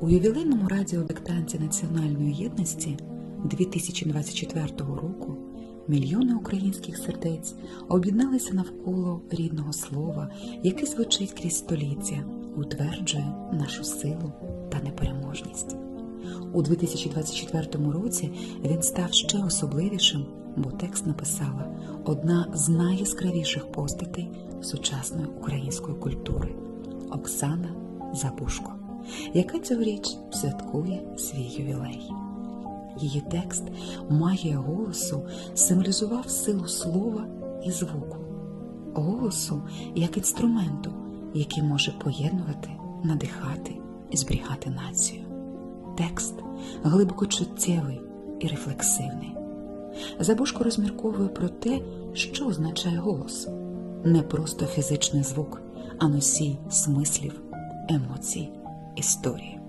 У ювілейному радіодиктанті Національної єдності 2024 року мільйони українських сердець об'єдналися навколо рідного слова, яке звучить крізь століття, утверджує нашу силу та непереможність. У 2024 році він став ще особливішим, бо текст написала одна з найяскравіших постатей сучасної української культури Оксана Забушко, яка цьогоріч святкує свій ювілей. Її текст магія голосу символізував силу слова і звуку, голосу як інструменту, який може поєднувати, надихати і зберігати націю. Текст глибоко чуттєвий і рефлексивний. Забушко розмірковує про те, що означає голос не просто фізичний звук, а носій смислів, емоцій, історії.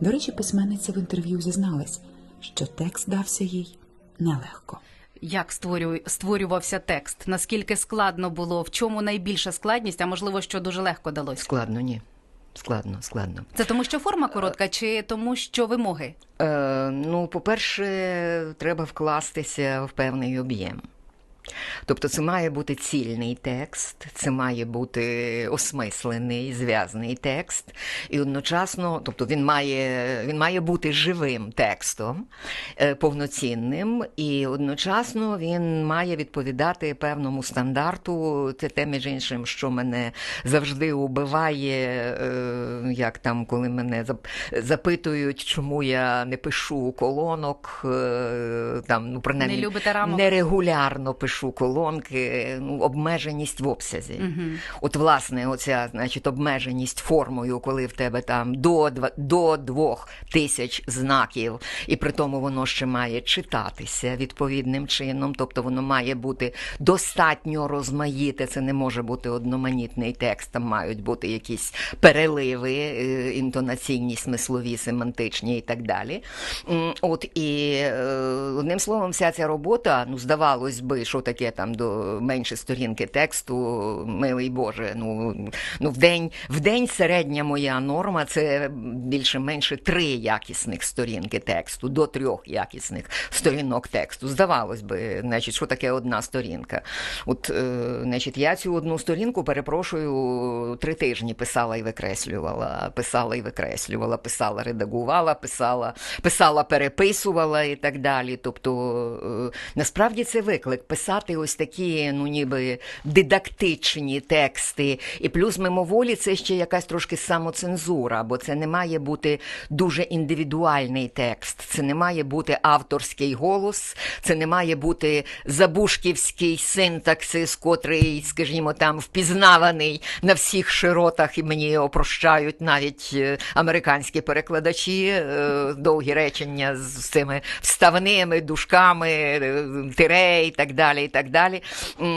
До речі, письменниця в інтерв'ю зізналась, що текст дався їй нелегко. Як створю... створювався текст? Наскільки складно було? В чому найбільша складність, а можливо, що дуже легко далося? Складно, ні. Складно, складно. Це тому, що форма коротка, чи тому, що вимоги? Е, ну, по-перше, треба вкластися в певний об'єм. Тобто це має бути цільний текст, це має бути осмислений, зв'язаний текст, і одночасно, тобто він має, він має бути живим текстом, е, повноцінним, і одночасно він має відповідати певному стандарту. Це те, між іншим, що мене завжди убиває, е, як там, коли мене запитують, чому я не пишу колонок, е, там, ну, принаймні, Не нерегулярно пишу колонки, ну, обмеженість в обсязі. Мгм. От, власне, оця, значить, обмеженість формою, коли в тебе там до, до двох тисяч знаків, і при тому воно ще має читатися відповідним чином, тобто воно має бути достатньо розмаїте, це не може бути одноманітний текст, там мають бути якісь переливи, е, інтонаційні, смислові, семантичні і так далі. От і е, одним словом, вся ця робота, ну, здавалось би, що таке там до менше сторінки тексту, милий Боже. Ну, ну в день, в день середня моя норма це більше-менше три якісних сторінки тексту, до трьох якісних сторінок тексту. Здавалось би, значить, що таке одна сторінка. От, е, значить, я цю одну сторінку, перепрошую, три тижні писала і викреслювала, писала і викреслювала, писала, редагувала, писала, писала, переписувала і так далі. Тобто, е, насправді це виклик писати ось такі, ну ніби дидактичні тексти. І плюс мимоволі це ще якась трошки самоцензура, бо це не має бути дуже індивідуальний текст, це не має бути авторський голос, це не має бути забушківський синтаксис, котрий, скажімо, там впізнаваний на всіх широтах, і мені його прощають навіть е, американські перекладачі, е, довгі речення з цими вставними дужками, е, тире і так далі. І так далі.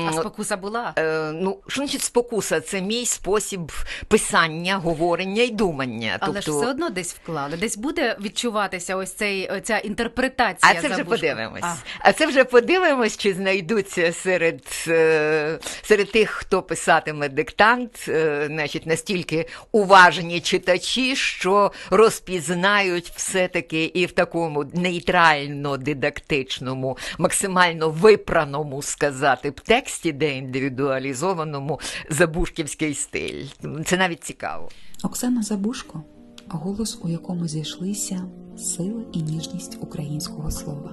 А спокуса була? Е, ну, що значить спокуса? Це мій спосіб писання, говорення і думання. Але ж тобто... все одно десь вклали. Десь буде відчуватися ось цей ця інтерпретація. А це вже подивимось. А. А. це вже подивимось, чи знайдуться серед, е, серед тих, хто писатиме диктант, е, значить, настільки уважні читачі, що розпізнають все-таки і в такому нейтрально-дидактичному, максимально випраному сказати б тексті, де індивідуалізованому забушківський стиль. Це навіть цікаво. Оксана Забушко голос, у якому зійшлися сила і ніжність українського слова.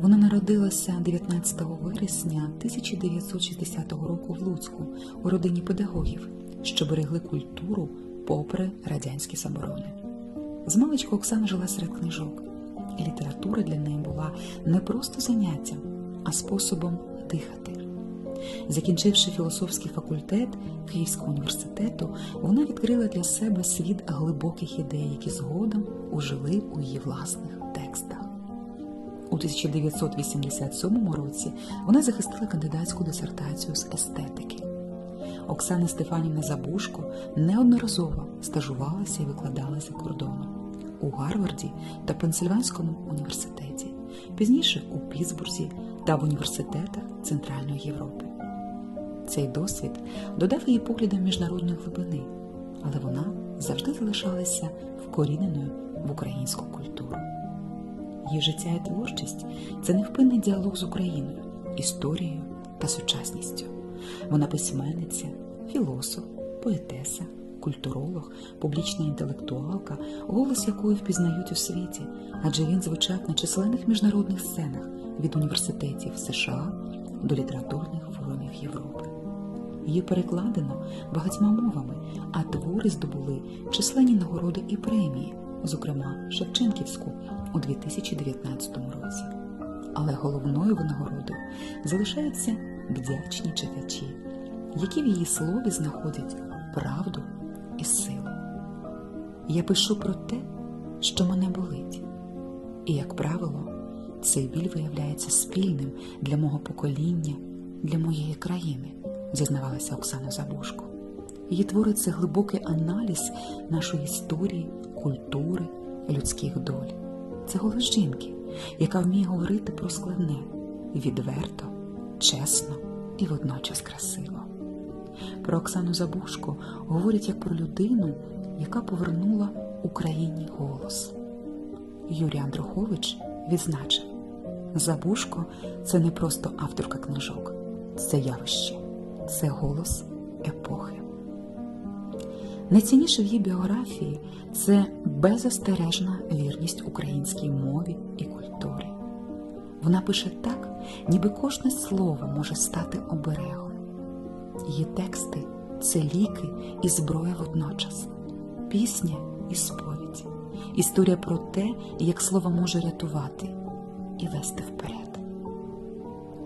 Вона народилася 19 вересня 1960 року в Луцьку у родині педагогів, що берегли культуру попри радянські заборони. Змалечку Оксана жила серед книжок, література для неї була не просто заняттям, а способом дихати. Закінчивши філософський факультет Київського університету, вона відкрила для себе світ глибоких ідей, які згодом ужили у її власних текстах. У 1987 році вона захистила кандидатську дисертацію з естетики. Оксана Стефанівна Забушко неодноразово стажувалася і викладала за кордоном у Гарварді та Пенсильванському університеті, пізніше у Пітсбурзі та в університетах Центральної Європи. Цей досвід додав її поглядам міжнародної глибини, але вона завжди залишалися вкоріненою в українську культуру. Її життя і творчість це невпинний діалог з Україною, історією та сучасністю. Вона письменниця, філософ, поетеса, культуролог, публічна інтелектуалка, голос якої впізнають у світі, адже він звучав на численних міжнародних сценах від університетів США до літературних форумів Європи. Її перекладено багатьма мовами, а твори здобули численні нагороди і премії, зокрема Шевченківську у 2019 році. Але головною винагородою залишаються вдячні читачі, які в її слові знаходять правду. Я пишу про те, що мене болить, і, як правило, цей біль виявляється спільним для мого покоління, для моєї країни, зізнавалася Оксана Забушко. Її твори це глибокий аналіз нашої історії, культури, людських доль. Це голос жінки, яка вміє говорити про складне відверто, чесно і водночас красиво. Про Оксану Забушко говорять як про людину, яка повернула Україні голос. Юрій Андрухович відзначив, Забушко це не просто авторка книжок, це явище, це голос епохи. Найцінніше в її біографії це беззастережна вірність українській мові і культурі. Вона пише так, ніби кожне слово може стати оберегом. Її тексти це ліки і зброя водночас, пісня і сповідь, історія про те, як слово може рятувати і вести вперед.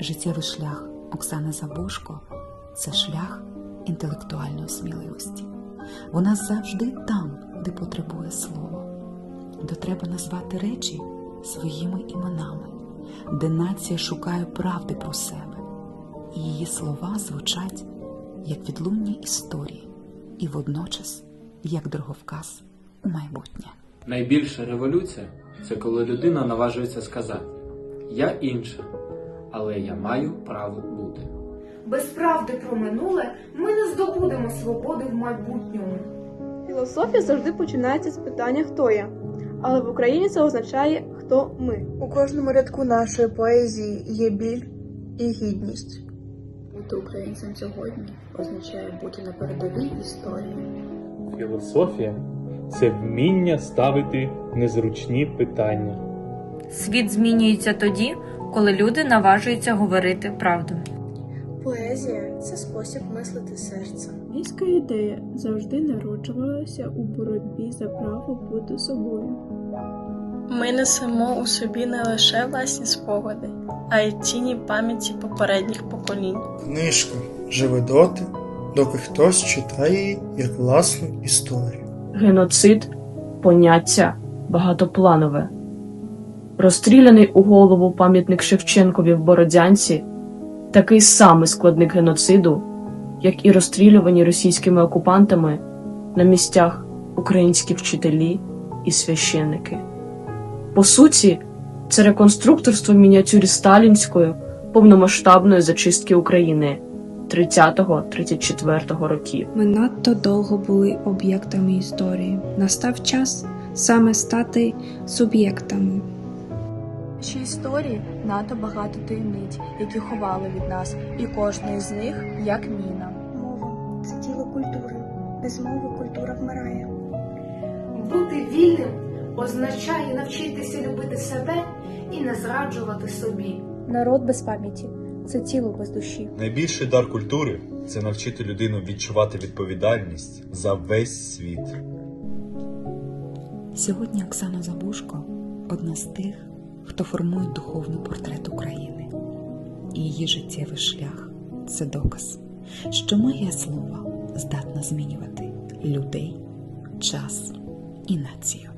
Життєвий шлях Оксани Забушко це шлях інтелектуальної сміливості. Вона завжди там, де потребує слова, де треба назвати речі своїми іменами, де нація шукає правди про себе, і її слова звучать як відлуння історії, і водночас як дороговказ у майбутнє. Найбільша революція це коли людина наважується сказати Я інша, але я маю право бути. Без правди про минуле ми не здобудемо свободи в майбутньому. Філософія завжди починається з питання хто я, але в Україні це означає хто ми. У кожному рядку нашої поезії є біль і гідність. Бути українцем сьогодні означає бути на передовій історії. Філософія це вміння ставити незручні питання. Світ змінюється тоді, коли люди наважуються говорити правду. Поезія це спосіб мислити серцем. Міська ідея завжди народжувалася у боротьбі за право бути собою. Ми несемо у собі не лише власні спогади, а й цінні пам'яті попередніх поколінь. Книжка живе доти, доки хтось читає її як власну історію. Геноцид поняття багатопланове. Розстріляний у голову пам'ятник Шевченкові в Бородянці такий самий складник геноциду, як і розстрілювані російськими окупантами на місцях українські вчителі і священники. По суті, це реконструкторство в мініатюрі сталінської повномасштабної зачистки України 30-34 років. Ми надто довго були об'єктами історії. Настав час саме стати суб'єктами. В нашій історії надто багато таємниць, які ховали від нас, і кожної з них як міна. Мова це тіло культури. Без мови культура вмирає. Бути вільним означає навчитися любити себе і не зраджувати собі. Народ без пам'яті це тіло без душі. Найбільший дар культури це навчити людину відчувати відповідальність за весь світ. Сьогодні Оксана Забушко одна з тих, хто формує духовний портрет України. І її життєвий шлях це доказ, що магія слова здатна змінювати людей, час і націю.